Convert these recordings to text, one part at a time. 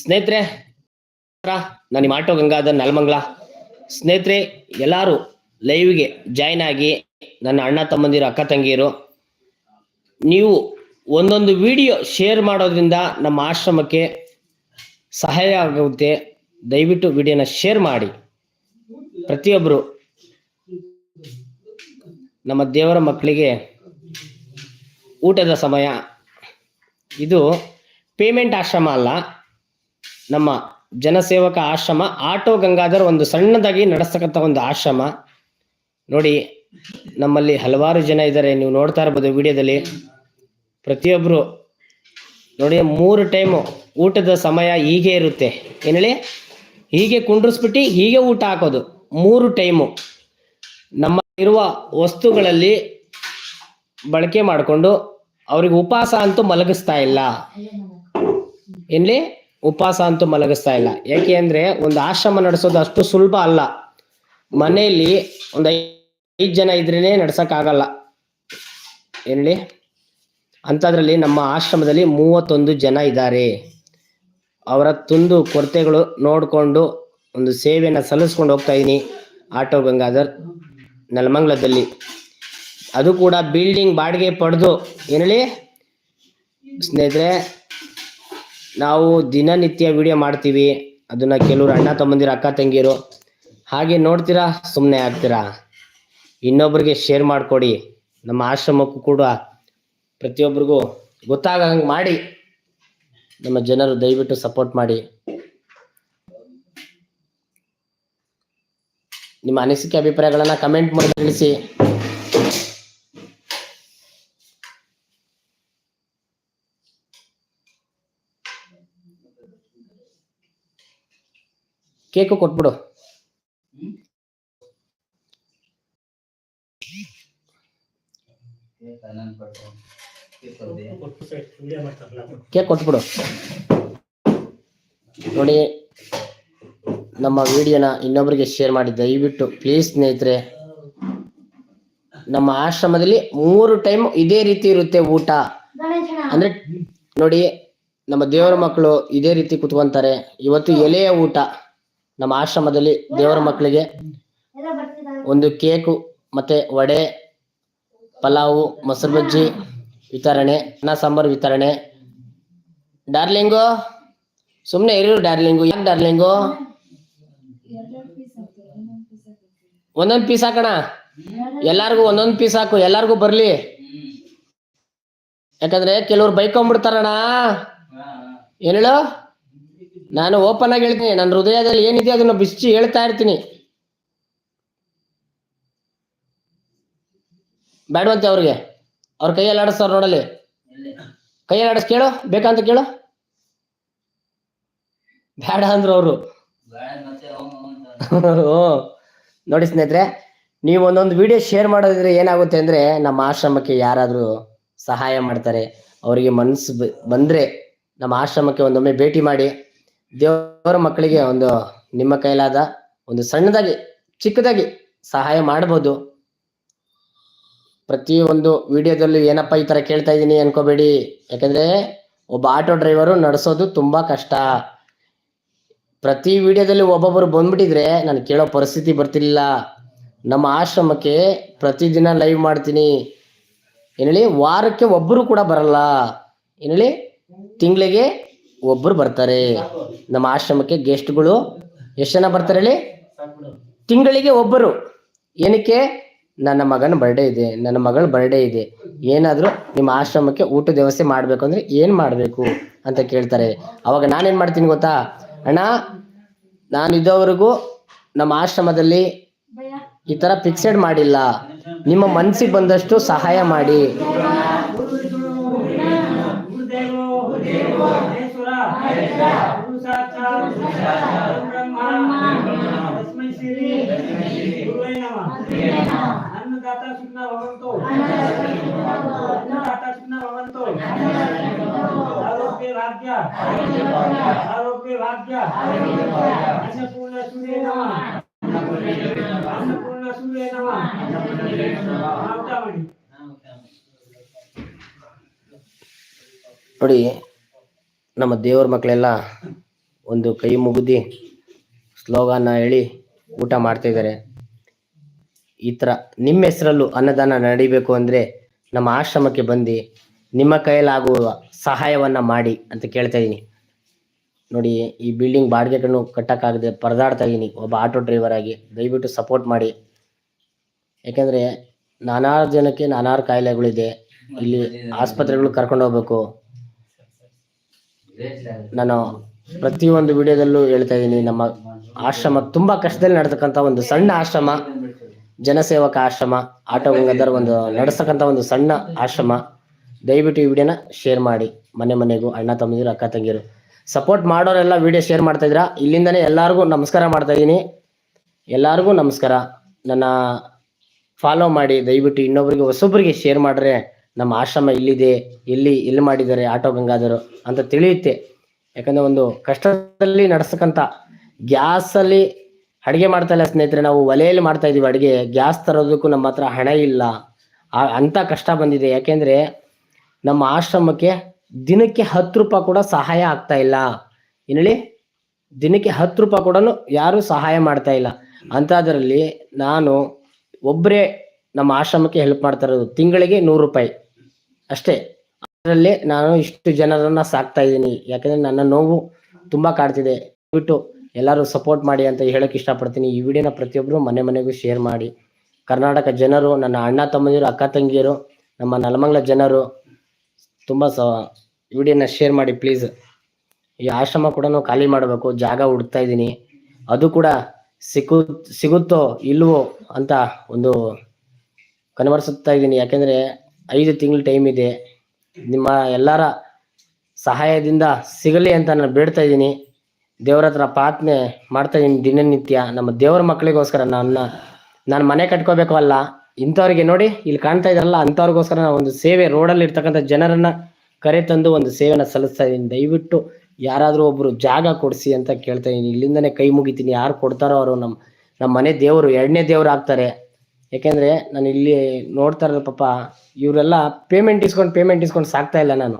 ಸ್ನೇಹಿತರೆ ನಾನು ನಿಮ್ಮ ಆಟೋ ಗಂಗಾಧರ್ ನಲ್ಮಂಗ್ಲ. ಸ್ನೇಹಿತರೆ, ಎಲ್ಲರೂ ಲೈವ್ಗೆ ಜಾಯ್ನ್ ಆಗಿ ನನ್ನ ಅಣ್ಣ ತಮ್ಮಂದಿರು, ಅಕ್ಕ ತಂಗಿಯರು, ನೀವು ಒಂದೊಂದು ವಿಡಿಯೋ ಶೇರ್ ಮಾಡೋದ್ರಿಂದ ನಮ್ಮ ಆಶ್ರಮಕ್ಕೆ ಸಹಾಯ ಆಗುತ್ತೆ. ದಯವಿಟ್ಟು ವಿಡಿಯೋನ ಶೇರ್ ಮಾಡಿ. ಪ್ರತಿಯೊಬ್ಬರು ನಮ್ಮ ದೇವರ ಮಕ್ಕಳಿಗೆ ಊಟದ ಸಮಯ ಇದು ಪೇಮೆಂಟ್ ಆಶ್ರಮ ಅಲ್ಲ. ನಮ್ಮ ಜನಸೇವಕ ಆಶ್ರಮ, ಆಟೋ ಗಂಗಾಧರ್ ಒಂದು ಸಣ್ಣದಾಗಿ ನಡೆಸ್ತಕ್ಕಂಥ ಒಂದು ಆಶ್ರಮ. ನೋಡಿ, ನಮ್ಮಲ್ಲಿ ಹಲವಾರು ಜನ ಇದ್ದಾರೆ. ನೀವು ನೋಡ್ತಾ ಇರ್ಬೋದು ವಿಡಿಯೋದಲ್ಲಿ. ಪ್ರತಿಯೊಬ್ಬರು ನೋಡಿ, ಮೂರು ಟೈಮು ಊಟದ ಸಮಯ ಹೀಗೆ ಇರುತ್ತೆ. ಏನು ಹೇಳಿ? ಹೀಗೆ ಕುಂಡ್ರಿಸ್ಬಿಟ್ಟು ಹೀಗೆ ಊಟ ಹಾಕೋದು. ಮೂರು ಟೈಮು ನಮ್ಮ ಇರುವ ವಸ್ತುಗಳಲ್ಲಿ ಬಳಕೆ ಮಾಡಿಕೊಂಡು ಅವ್ರಿಗೆ ಉಪವಾಸ ಅಂತೂ ಮಲಗಿಸ್ತಾ ಇಲ್ಲ. ಏನ್ಲಿ? ಉಪವಾಸ ಅಂತೂ ಮಲಗಿಸ್ತಾ ಇಲ್ಲ. ಯಾಕೆ ಅಂದ್ರೆ ಒಂದು ಆಶ್ರಮ ನಡೆಸೋದು ಅಷ್ಟು ಸುಲಭ ಅಲ್ಲ. ಮನೆಯಲ್ಲಿ ಒಂದು ಐದು ಜನ ಇದ್ರೇನೆ ನಡ್ಸಕ್ಕಾಗಲ್ಲ. ಏನ್ಲಿ? ಅಂಥದ್ರಲ್ಲಿ ನಮ್ಮ ಆಶ್ರಮದಲ್ಲಿ ಮೂವತ್ತೊಂದು ಜನ ಇದ್ದಾರೆ. ಅವರ ತುಂದು ಕೊರತೆಗಳು ನೋಡಿಕೊಂಡು ಒಂದು ಸೇವೆಯನ್ನು ಸಲ್ಲಿಸ್ಕೊಂಡು ಹೋಗ್ತಾ ಇದ್ದೀನಿ ಆಟೋ ಗಂಗಾಧರ್, ನೆಲಮಂಗ್ಲದಲ್ಲಿ. ಅದು ಕೂಡ ಬಿಲ್ಡಿಂಗ್ ಬಾಡಿಗೆ ಪಡೆದು ಏನೇಳಿ ಸ್ನೇಹಿತರೆ, ನಾವು ದಿನನಿತ್ಯ ವಿಡಿಯೋ ಮಾಡ್ತೀವಿ. ಅದನ್ನ ಕೆಲವರು ಅಣ್ಣ ತಮ್ಮಂದಿರ, ಅಕ್ಕ ತಂಗಿರು ಹಾಗೆ ನೋಡ್ತೀರಾ ಸುಮ್ಮನೆ ಆಗ್ತೀರಾ? ಇನ್ನೊಬ್ರಿಗೆ ಶೇರ್ ಮಾಡಿಕೊಡಿ. ನಮ್ಮ ಆಶ್ರಮಕ್ಕೂ ಕೂಡ ಪ್ರತಿಯೊಬ್ಬರಿಗೂ ಗೊತ್ತಾಗಂಗೆ ಮಾಡಿ. ನಮ್ಮ ಜನರು ದಯವಿಟ್ಟು ಸಪೋರ್ಟ್ ಮಾಡಿ. ನಿಮ್ಮ ಅನಿಸಿಕೆ, ಅಭಿಪ್ರಾಯಗಳನ್ನು ಕಮೆಂಟ್ ಮಾಡಿ ತಿಳಿಸಿ. ಕೇಕು ಕೊಟ್ಬಿಡು. ಕೇಕ್ ಕೊಟ್ಬಿಡು. ನೋಡಿ ನಮ್ಮ ವಿಡಿಯೋನ ಇನ್ನೊಬ್ಬರಿಗೆ ಶೇರ್ ಮಾಡಿ ದಯವಿಟ್ಟು ಪ್ಲೀಸ್ ಸ್ನೇಹಿತರೆ. ನಮ್ಮ ಆಶ್ರಮದಲ್ಲಿ ಮೂರು ಟೈಮ್ ಇದೇ ರೀತಿ ಇರುತ್ತೆ ಊಟ. ಅಂದ್ರೆ ನೋಡಿ ನಮ್ಮ ದೇವರ ಮಕ್ಕಳು ಇದೇ ರೀತಿ ಕುತ್ಕೊಂತಾರೆ. ಇವತ್ತು ಎಲೆಯ ಊಟ ನಮ್ಮ ಆಶ್ರಮದಲ್ಲಿ ದೇವರ ಮಕ್ಕಳಿಗೆ. ಒಂದು ಕೇಕು, ಮತ್ತೆ ವಡೆ, ಪಲಾವು, ಮೊಸರು ಬಜ್ಜಿ ವಿತರಣೆ, ಅನ್ನ ಸಾಂಬಾರ್ ವಿತರಣೆ. ಡಾರ್ಲಿಂಗು ಸುಮ್ಮನೆ ಇರು ಡಾರ್ಲಿಂಗು. ಯಾಕೆ ಡಾರ್ಲಿಂಗು? ಒಂದೊಂದು ಪೀಸ್ ಹಾಕೋಣ? ಎಲ್ಲಾರ್ಗು ಒಂದೊಂದು ಪೀಸ್ ಹಾಕು. ಎಲ್ಲಾರ್ಗು ಬರ್ಲಿ. ಯಾಕಂದ್ರೆ ಕೆಲವ್ರು ಬೈಕೊಂಡ್ಬಿಡ್ತಾರಣ್ಣ. ಏನ್ ಹೇಳು? ನಾನು ಓಪನ್ ಆಗಿ ಹೇಳ್ತೀನಿ. ನನ್ನ ಹೃದಯದಲ್ಲಿ ಏನಿದೆ ಅದನ್ನ ಬಿಚ್ಚಿ ಹೇಳ್ತಾ ಇರ್ತೀನಿ. ಬೇಡವಂತೆ ಅವ್ರಿಗೆ. ಅವ್ರ ಕೈಯಲ್ಲಿ ಆಡಿಸ್ತಾರ ನೋಡಲಿ ಕೈಯಲ್ಲಿ ಆಡಿಸ್ ಕೇಳು. ಬೇಕಂತ ಕೇಳು. ಬೇಡ ಅಂದ್ರು ಅವರು. ನೋಡಿ ಸ್ನೇಹಿತರೆ, ನೀವು ಒಂದೊಂದು ವಿಡಿಯೋ ಶೇರ್ ಮಾಡೋದಿದ್ರೆ ಏನಾಗುತ್ತೆ ಅಂದ್ರೆ ನಮ್ಮ ಆಶ್ರಮಕ್ಕೆ ಯಾರಾದರೂ ಸಹಾಯ ಮಾಡ್ತಾರೆ. ಅವರಿಗೆ ಮನಸ್ಸು ಬಂದ್ರೆ ನಮ್ಮ ಆಶ್ರಮಕ್ಕೆ ಒಂದೊಮ್ಮೆ ಭೇಟಿ ಮಾಡಿ ದೇವರ ಮಕ್ಕಳಿಗೆ ಒಂದು ನಿಮ್ಮ ಕೈಲಾದ ಒಂದು ಸಣ್ಣದಾಗಿ, ಚಿಕ್ಕದಾಗಿ ಸಹಾಯ ಮಾಡ್ಬೋದು ಪ್ರತಿ ಒಂದು ವಿಡಿಯೋದಲ್ಲೂ ಏನಪ್ಪ ಈ ತರ ಕೇಳ್ತಾ ಇದ್ದೀನಿ ಅನ್ಕೋಬೇಡಿ. ಯಾಕಂದ್ರೆ ಒಬ್ಬ ಆಟೋ ಡ್ರೈವರು ನಡೆಸೋದು ತುಂಬಾ ಕಷ್ಟ. ಪ್ರತಿ ವಿಡಿಯೋದಲ್ಲಿ ಒಬ್ಬೊಬ್ಬರು ಬಂದ್ಬಿಟ್ಟಿದ್ರೆ ನಾನು ಕೇಳೋ ಪರಿಸ್ಥಿತಿ ಬರ್ತಿಲ್ಲ ನಮ್ಮ ಆಶ್ರಮಕ್ಕೆ ಪ್ರತಿದಿನ ಲೈವ್ ಮಾಡ್ತೀನಿ. ಏನೇಳಿ ವಾರಕ್ಕೆ ಒಬ್ಬರು ಕೂಡ ಬರಲ್ಲ. ಏನೇಳಿ ತಿಂಗಳಿಗೆ ಒಬ್ಬರು ಬರ್ತಾರೆ. ನಮ್ಮ ಆಶ್ರಮಕ್ಕೆ ಗೆಸ್ಟ್ಗಳು ಎಷ್ಟು ಜನ ಬರ್ತಾರೆ ಹೇಳಿ? ತಿಂಗಳಿಗೆ ಒಬ್ಬರು ಏನಕ್ಕೆ? ನನ್ನ ಮಗನ ಬರ್ಡೇ ಇದೆ. ನನ್ನ ಮಗಳ ಬರ್ಡೇ ಇದೆ. ಏನಾದರೂ ನಿಮ್ಮ ಆಶ್ರಮಕ್ಕೆ ಊಟದ ವ್ಯವಸ್ಥೆ ಮಾಡಬೇಕು ಅಂದರೆ ಏನು ಮಾಡಬೇಕು ಅಂತ ಕೇಳ್ತಾರೆ. ಅವಾಗ ನಾನೇನು ಮಾಡ್ತೀನಿ ಗೊತ್ತಾ? ಅಣ್ಣ, ನಾನು ಇದ್ದವರೆಗೂ ನಮ್ಮ ಆಶ್ರಮದಲ್ಲಿ ಈ ಥರ ಫಿಕ್ಸೆಡ್ ಮಾಡಿಲ್ಲ. ನಿಮ್ಮ ಮನಸ್ಸಿಗೆ ಬಂದಷ್ಟು ಸಹಾಯ ಮಾಡಿ. अन्नदाता सुनना भवंतो अन्नदाता सुनना भवंतो आरोग्य भाग्य आरोग्य भाग्य अन्नपूर्ण सूर्य नमः अन्नपूर्ण सूर्य नमः ನೋಡಿ ನಮ್ಮ ದೇವ್ರ ಮಕ್ಕಳೆಲ್ಲ ಒಂದು ಕೈ ಮುಗಿದಿ ಸ್ಲೋಗಾನ ಹೇಳಿ ಊಟ ಮಾಡ್ತಾ ಇದ್ದಾರೆ. ಈ ಥರ ನಿಮ್ಮ ಹೆಸರಲ್ಲೂ ಅನ್ನದಾನ ನಡಿಬೇಕು ಅಂದರೆ ನಮ್ಮ ಆಶ್ರಮಕ್ಕೆ ಬಂದು ನಿಮ್ಮ ಕೈಯಲ್ಲಾಗುವ ಸಹಾಯವನ್ನ ಮಾಡಿ ಅಂತ ಕೇಳ್ತಾ ಇದ್ದೀನಿ. ನೋಡಿ, ಈ ಬಿಲ್ಡಿಂಗ್ ಬಾಡಿಗೆಗಳನ್ನು ಕಟ್ಟೋಕ್ಕಾಗದೆ ಪರದಾಡ್ತಾ ಇದ್ದೀನಿ. ಒಬ್ಬ ಆಟೋ ಡ್ರೈವರ್ ಆಗಿ ದಯವಿಟ್ಟು ಸಪೋರ್ಟ್ ಮಾಡಿ. ಯಾಕಂದ್ರೆ ನಾನಾರು ಜನಕ್ಕೆ ನಾನಾರು ಕಾಯಿಲೆಗಳಿದೆ. ಇಲ್ಲಿ ಆಸ್ಪತ್ರೆಗಳು ಕರ್ಕೊಂಡು ಹೋಗ್ಬೇಕು. ನಾನು ಪ್ರತಿಯೊಂದು ವಿಡಿಯೋದಲ್ಲೂ ಹೇಳ್ತಾ ಇದ್ದೀನಿ, ನಮ್ಮ ಆಶ್ರಮ ತುಂಬಾ ಕಷ್ಟದಲ್ಲಿ ನಡೆತಕ್ಕಂಥ ಒಂದು ಸಣ್ಣ ಆಶ್ರಮ, ಜನಸೇವಕ ಆಶ್ರಮ ಆಟೋ ಗಂಗಾಧರ್ ಒಂದು ನಡೆಸ್ತಕ್ಕಂಥ ಒಂದು ಸಣ್ಣ ಆಶ್ರಮ. ದಯವಿಟ್ಟು ಈ ವಿಡಿಯೋನ ಶೇರ್ ಮಾಡಿ. ಮನೆ ಮನೆಗೂ ಅಣ್ಣ ತಮ್ಮಂದಿರು, ಅಕ್ಕ ತಂಗಿರು ಸಪೋರ್ಟ್ ಮಾಡೋರೆಲ್ಲ ವಿಡಿಯೋ ಶೇರ್ ಮಾಡ್ತಾ ಇದ್ದೀರಾ? ಇಲ್ಲಿಂದನೇ ಎಲ್ಲರಿಗೂ ನಮಸ್ಕಾರ ಮಾಡ್ತಾ ಇದ್ದೀನಿ. ಎಲ್ಲರಿಗೂ ನಮಸ್ಕಾರ. ನನ್ನ ಫಾಲೋ ಮಾಡಿ, ದಯವಿಟ್ಟು ಇನ್ನೊಬ್ರಿಗೆ ಹೊಸೊಬ್ಬರಿಗೆ ಶೇರ್ ಮಾಡಿದ್ರೆ ನಮ್ಮ ಆಶ್ರಮ ಇಲ್ಲಿದೆ, ಎಲ್ಲಿ ಎಲ್ಲಿ ಮಾಡಿದ್ದಾರೆ ಆಟೋ ಗಂಗಾಧರು ಅಂತ ತಿಳಿಯುತ್ತೆ. ಯಾಕಂದ್ರೆ ಒಂದು ಕಷ್ಟದಲ್ಲಿ ನಡೆಸಕಂತ ಗ್ಯಾಸಲ್ಲಿ ಅಡುಗೆ ಮಾಡ್ತಾ ಇಲ್ಲ ಸ್ನೇಹಿತರೆ, ನಾವು ಒಲೆಯಲ್ಲಿ ಮಾಡ್ತಾ ಇದೀವಿ ಅಡುಗೆ. ಗ್ಯಾಸ್ ತರೋದಕ್ಕೂ ನಮ್ಮ ಹತ್ರ ಹಣ ಇಲ್ಲ. ಅಂತ ಕಷ್ಟ ಬಂದಿದೆ. ಯಾಕೆಂದ್ರೆ ನಮ್ಮ ಆಶ್ರಮಕ್ಕೆ ದಿನಕ್ಕೆ ಹತ್ತು ರೂಪಾಯಿ ಕೂಡ ಸಹಾಯ ಆಗ್ತಾ ಇಲ್ಲ. ಏನೇಳಿ ದಿನಕ್ಕೆ ಹತ್ತು ರೂಪಾಯಿ ಕೂಡ ಯಾರು ಸಹಾಯ ಮಾಡ್ತಾ ಇಲ್ಲ. ಅಂಥದ್ರಲ್ಲಿ ನಾನು ಒಬ್ಬರೇ ನಮ್ಮ ಆಶ್ರಮಕ್ಕೆ ಹೆಲ್ಪ್ ಮಾಡ್ತಾ ಇರೋದು. ತಿಂಗಳಿಗೆ ನೂರು ರೂಪಾಯಿ. ಅಷ್ಟೇ. ಅದರಲ್ಲಿ ನಾನು ಇಷ್ಟು ಜನರನ್ನ ಸಾಕ್ತಾ ಇದ್ದೀನಿ. ಯಾಕಂದ್ರೆ ನನ್ನ ನೋವು ತುಂಬಾ ಕಾಡ್ತಿದೆ. ಬಿಟ್ಟು ಎಲ್ಲರೂ ಸಪೋರ್ಟ್ ಮಾಡಿ ಅಂತ ಹೇಳಕ್ ಇಷ್ಟಪಡ್ತೀನಿ. ಈ ವಿಡಿಯೋನ ಪ್ರತಿಯೊಬ್ಬರು ಮನೆ ಮನೆಗೂ ಶೇರ್ ಮಾಡಿ. ಕರ್ನಾಟಕ ಜನರು, ನನ್ನ ಅಣ್ಣ ತಮ್ಮಂದಿರು, ಅಕ್ಕ ತಂಗಿಯರು, ನಮ್ಮ ನಲಮಂಗಲ ಜನರು ತುಂಬಾ ಸ ವಿಡಿಯೋನ ಶೇರ್ ಮಾಡಿ ಪ್ಲೀಸ್ ಈ ಆಶ್ರಮ ಕೂಡ ಖಾಲಿ ಮಾಡಬೇಕು. ಜಾಗ ಹುಡುಕ್ತಾ ಇದ್ದೀನಿ. ಅದು ಕೂಡ ಸಿಕ್ಕು ಸಿಗುತ್ತೋ ಇಲ್ವೋ ಅಂತ ಒಂದು ಕನ್ವರ್ಸುತ್ತಾ ಇದ್ದೀನಿ. ಯಾಕೆಂದ್ರೆ ಐದು ತಿಂಗಳು ಟೈಮ್ ಇದೆ. ನಿಮ್ಮ ಎಲ್ಲರ ಸಹಾಯದಿಂದ ಸಿಗಲಿ ಅಂತ ನಾನು ಬೇಡ್ತಾ ಇದ್ದೀನಿ. ದೇವ್ರ ಹತ್ರ ಪ್ರಾರ್ಥನೆ ಮಾಡ್ತಾ ಇದ್ದೀನಿ ದಿನನಿತ್ಯ. ನಮ್ಮ ದೇವರ ಮಕ್ಕಳಿಗೋಸ್ಕರ ನನ್ನ, ನಾನು ಮನೆ ಕಟ್ಕೋಬೇಕು ಅಲ್ಲ. ಇಂಥವ್ರಿಗೆ ನೋಡಿ, ಇಲ್ಲಿ ಕಾಣ್ತಾ ಇದ್ದಾರಲ್ಲ, ಅಂಥವ್ರಿಗೋಸ್ಕರ ನಾನು ಒಂದು ಸೇವೆ ರೋಡಲ್ಲಿ ಇರ್ತಕ್ಕಂಥ ಜನರನ್ನ ಕರೆ ತಂದು ಒಂದು ಸೇವೆನ ಸಲ್ಲಿಸ್ತಾ ಇದ್ದೀನಿ. ದಯವಿಟ್ಟು ಯಾರಾದರೂ ಒಬ್ರು ಜಾಗ ಕೊಡಿಸಿ ಅಂತ ಕೇಳ್ತಾ ಇದ್ದೀನಿ. ಇಲ್ಲಿಂದನೇ ಕೈ ಮುಗಿತೀನಿ. ಯಾರು ಕೊಡ್ತಾರೋ ಅವರು ನಮ್ಮ ನಮ್ಮ ಮನೆ ದೇವರು, ಎರಡನೇ ದೇವರು ಆಗ್ತಾರೆ. ಯಾಕೆಂದ್ರೆ ನಾನು ಇಲ್ಲಿ ನೋಡ್ತಾ ಇರೋದು ಪಾಪ, ಇವರೆಲ್ಲ ಪೇಮೆಂಟ್ ಇಸ್ಕೊಂಡು ಪೇಮೆಂಟ್ ಇಸ್ಕೊಂಡು ಸಾಕ್ತಾ ಇಲ್ಲ ನಾನು.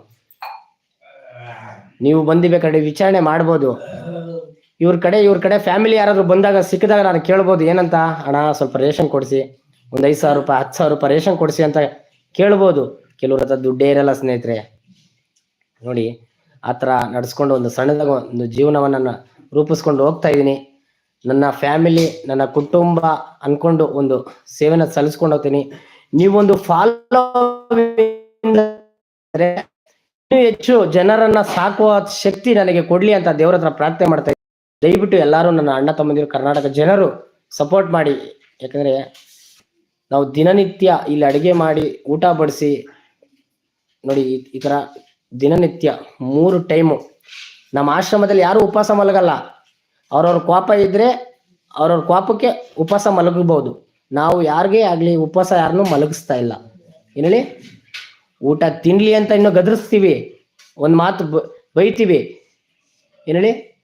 ನೀವು ಬಂದಿ ಬೇಕಾದ್ರೆ ವಿಚಾರಣೆ ಮಾಡ್ಬೋದು. ಇವ್ರ ಕಡೆ ಇವ್ರ ಕಡೆ ಫ್ಯಾಮಿಲಿ ಯಾರಾದರೂ ಬಂದಾಗ, ಸಿಕ್ಕಿದಾಗ ನಾನು ಕೇಳ್ಬೋದು, ಏನಂತ? ಅಣ್ಣ, ಸ್ವಲ್ಪ ರೇಷನ್ ಕೊಡಿಸಿ. ಒಂದು ಐದು ಸಾವಿರ ರೂಪಾಯಿ, ಹತ್ತು ಸಾವಿರ ರೂಪಾಯಿ ರೇಷನ್ ಕೊಡಿಸಿ ಅಂತ ಕೇಳ್ಬೋದು. ಕೆಲವ್ರ ಹತ್ರ ದುಡ್ಡೇ ಇರಲ್ಲ ಸ್ನೇಹಿತರೆ. ನೋಡಿ, ಆ ಥರ ನಡ್ಸ್ಕೊಂಡು ಒಂದು ಸಣ್ಣದಾಗ ಒಂದು ಜೀವನವನ್ನ ನಾನು ರೂಪಿಸ್ಕೊಂಡು ಹೋಗ್ತಾ ಇದ್ದೀನಿ. ನನ್ನ ಫ್ಯಾಮಿಲಿ, ನನ್ನ ಕುಟುಂಬ ಅನ್ಕೊಂಡು ಒಂದು ಸೇವೆನ ಸಲ್ಲಿಸ್ಕೊಂಡು ಹೋಗ್ತೀನಿ. ನೀವೊಂದು ಫಾಲೋ ಹೆಚ್ಚು ಜನರನ್ನ ಸಾಕುವ ಶಕ್ತಿ ನನಗೆ ಕೊಡ್ಲಿ ಅಂತ ದೇವರ ಹತ್ರ ಪ್ರಾರ್ಥನೆ ಮಾಡ್ತಾ ಇದ್ದೀನಿ. ದಯವಿಟ್ಟು ಎಲ್ಲರೂ ನನ್ನ ಅಣ್ಣ ತಮ್ಮಂದಿರು ಕರ್ನಾಟಕ ಜನರು ಸಪೋರ್ಟ್ ಮಾಡಿ. ಯಾಕಂದ್ರೆ ನಾವು ದಿನನಿತ್ಯ ಇಲ್ಲಿ ಅಡಿಗೆ ಮಾಡಿ, ಊಟ ಬಡಿಸಿ, ನೋಡಿ ಈ ತರ ದಿನನಿತ್ಯ ಮೂರು ಟೈಮು ನಮ್ಮ ಆಶ್ರಮದಲ್ಲಿ ಯಾರು ಉಪವಾಸ ಮಲಗಲ್ಲ ಅವ್ರವ್ರ ಕೋಪ ಇದ್ರೆ ಅವ್ರವ್ರ ಕೋಪಕ್ಕೆ ಉಪವಾಸ ಮಲಗಬಹುದು. ನಾವು ಯಾರಿಗೆ ಆಗ್ಲಿ ಉಪವಾಸ ಯಾರನ್ನು ಮಲಗಿಸ್ತಾ ಇಲ್ಲ. ಏನ್ ಹೇಳಿ ಊಟ ತಿನ್ಲಿ ಅಂತ ಇನ್ನು ಗದರಿಸ್ತೀವಿ. ಒಂದ್ ಮಾತು ಬೈತೀವಿ. ಏನ್ ಹೇಳಿ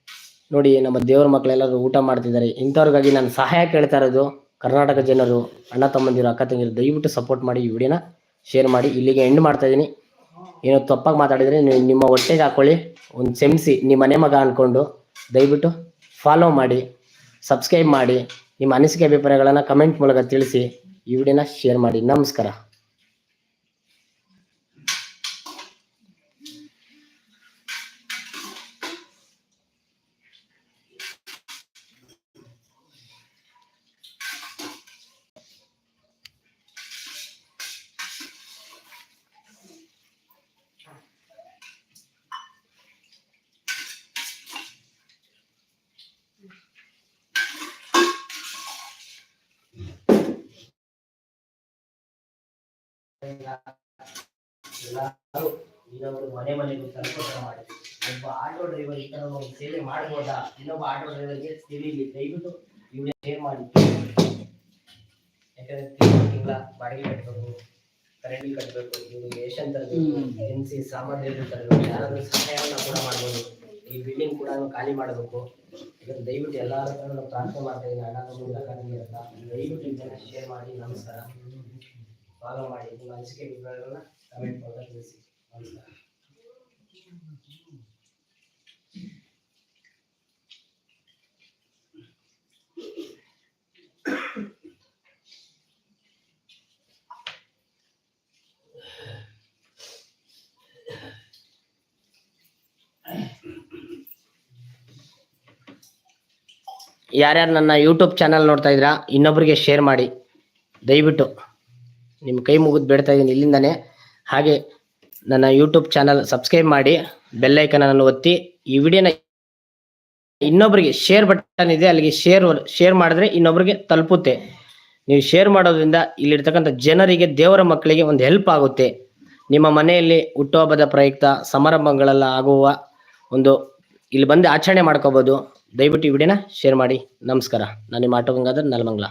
ನೋಡಿ ನಮ್ಮ ದೇವ್ರ ಮಕ್ಕಳೆಲ್ಲರೂ ಊಟ ಮಾಡ್ತಿದ್ದಾರೆ. ಇಂಥವ್ರಿಗಾಗಿ ನಾನು ಸಹಾಯ ಕೇಳ್ತಾ ಇರೋದು ಕರ್ನಾಟಕ ಜನರು, ಅಣ್ಣ ತಮ್ಮಂದಿರು, ಅಕ್ಕ ತಂಗಿರು ದಯವಿಟ್ಟು ಸಪೋರ್ಟ್ ಮಾಡಿ ಈ ವಿಡಿಯೋನ ಶೇರ್ ಮಾಡಿ. ಇಲ್ಲಿಗೆ ಎಂಡ್ ಮಾಡ್ತಾ ಇದ್ದೀನಿ. ಏನೋ ತಪ್ಪಾಗಿ ಮಾತಾಡಿದ್ರೆ ನಿಮ್ಮ ಹೊಟ್ಟೆಗೆ ಹಾಕೊಳ್ಳಿ. ಒಂದು ಕ್ಷಮಿಸಿ, ನಿಮ್ಮ ಮನೆ ಮಗ ಅಂದ್ಕೊಂಡು ದಯವಿಟ್ಟು ಫಾಲೋ ಮಾಡಿ ಸಬ್ಸ್ಕ್ರೈಬ್ ಮಾಡಿ, ನಿಮ್ಮ ಅನಿಸಿಕೆ ಅಭಿಪ್ರಾಯಗಳನ್ನು ಕಮೆಂಟ್ ಮೂಲಕ ತಿಳಿಸಿ, ಈ ವಿಡಿಯೋನ ಶೇರ್ ಮಾಡಿ. ನಮಸ್ಕಾರ. ಎಲ್ಲರೂ ಇನ್ನೊಬ್ರು ಮನೆ ಮನೆಗೂ ತಲುಪೋತರ ಮಾಡಿ ಒಬ್ಬ ಆಟೋ ಡ್ರೈವರ್ ಈ ತರ ಒಂದು ಸೇವೆ ಮಾಡ್ಬೋದಾ? ಇನ್ನೊಬ್ಬ ಆಟೋ ಡ್ರೈವರ್ಗೆ ತಿಳಿಲಿ ದಯವಿಟ್ಟು ಇವನೇ ಶೇರ್ ಮಾಡಿ. ಯಾಕಂದ್ರೆ ತಿಂಗಳ ತಿಂಗಳ ಬಾಡಿಗೆ ಕಟ್ಟಬೇಕು ಕರೆಂಟ್ ಬಿಲ್ ಕಟ್ಟಬೇಕು ಇವ್ರು ರೇಷನ್ ತರಬೇಕು ದಿನಸಿ ಸಾಮಗ್ರಿಗಳು ತರಬೇಕು ಯಾರಾದ್ರೂ ಸಹಾಯವನ್ನ ಕೂಡ ಮಾಡ್ಬೋದು. ಈ ಬಿಲ್ಡಿಂಗ್ ಕೂಡ ಖಾಲಿ ಮಾಡಬೇಕು. ಇದನ್ನು ದಯವಿಟ್ಟು ಎಲ್ಲರ ಹತ್ರ ನಾವು ಪ್ರಾರ್ಥನೆ ಮಾಡ್ತಾ ಇದ್ದೀನಿ. ಅಣ್ಣ ತಮ್ಮ ದಯವಿಟ್ಟು ಇದನ್ನ ಶೇರ್ ಮಾಡಿ. ನಮಸ್ಕಾರ. ಫಾಲೋ ಮಾಡಿ ನಿಮ್ಮ ಅನಿಸಿಕೆ ಅಭಿಪ್ರಾಯಗಳನ್ನ ಕಮೆಂಟ್ ಮೂಲಕ ತಿಳಿಸಿ. ನಮಸ್ಕಾರ. ಯಾರ್ಯಾರು ನನ್ನ ಯೂಟ್ಯೂಬ್ ಚಾನಲ್ ನೋಡ್ತಾ ಇದ್ದೀರಾ ಇನ್ನೊಬ್ಬರಿಗೆ ಶೇರ್ ಮಾಡಿ. ದಯವಿಟ್ಟು. ನಿಮ್ಮ ಕೈ ಮುಗಿದು ಬೇಡ್ತಾ ಇದ್ದೀನಿ ಇಲ್ಲಿಂದಾನೆ. ಹಾಗೆ ನನ್ನ ಯೂಟ್ಯೂಬ್ ಚಾನಲ್ ಸಬ್ಸ್ಕ್ರೈಬ್ ಮಾಡಿ ಬೆಲ್ಲೈಕನನ್ನು ಒತ್ತಿ, ಈ ವಿಡಿಯೋನ ಇನ್ನೊಬ್ಬರಿಗೆ ಶೇರ್ ಬಟನ್ ಇದೆ, ಅಲ್ಲಿಗೆ ಶೇರ್ ಶೇರ್ ಮಾಡಿದ್ರೆ ಇನ್ನೊಬ್ಬರಿಗೆ ತಲುಪುತ್ತೆ. ನೀವು ಶೇರ್ ಮಾಡೋದ್ರಿಂದ ಇಲ್ಲಿರ್ತಕ್ಕಂಥ ಜನರಿಗೆ, ದೇವರ ಮಕ್ಕಳಿಗೆ ಒಂದು ಹೆಲ್ಪ್ ಆಗುತ್ತೆ. ನಿಮ್ಮ ಮನೆಯಲ್ಲಿ ಹುಟ್ಟುಹಬ್ಬದ ಪ್ರಯುಕ್ತ ಸಮಾರಂಭಗಳೆಲ್ಲ ಆಗುವ ಒಂದು ಇಲ್ಲಿ ಬಂದು ಆಚರಣೆ ಮಾಡ್ಕೋಬೋದು. ದಯವಿಟ್ಟು ಈ ವಿಡಿಯೋನ ಶೇರ್ ಮಾಡಿ. ನಮಸ್ಕಾರ. ನಾನು ನಿಮ್ಮ ಆಟೋ ಗಂಗಾಧರ್ ನಲಮಂಗಲ.